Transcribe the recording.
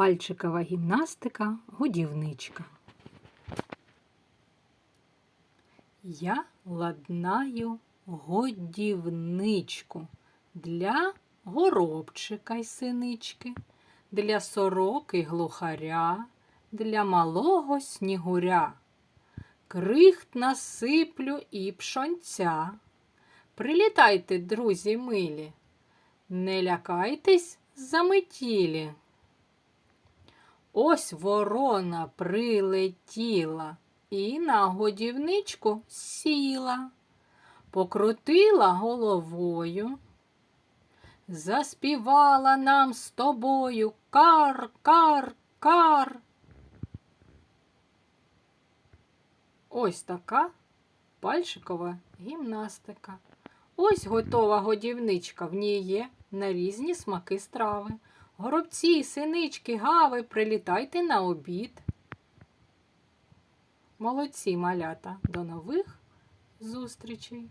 Пальчикова гімнастика, годівничка. Я ладнаю годівничку для горобчика й синички, для сороки глухаря, для малого снігуря. Крихт насиплю і пшонця. Прилітайте, друзі милі, не лякайтесь заметілі. Ось ворона прилетіла і на годівничку сіла, покрутила головою, заспівала нам з тобою кар, кар, кар. Ось така пальчикова гімнастика. Ось готова годівничка, в ній є на різні смаки страви. Горобці, синички, гави, прилітайте на обід. Молодці малята. До нових зустрічей!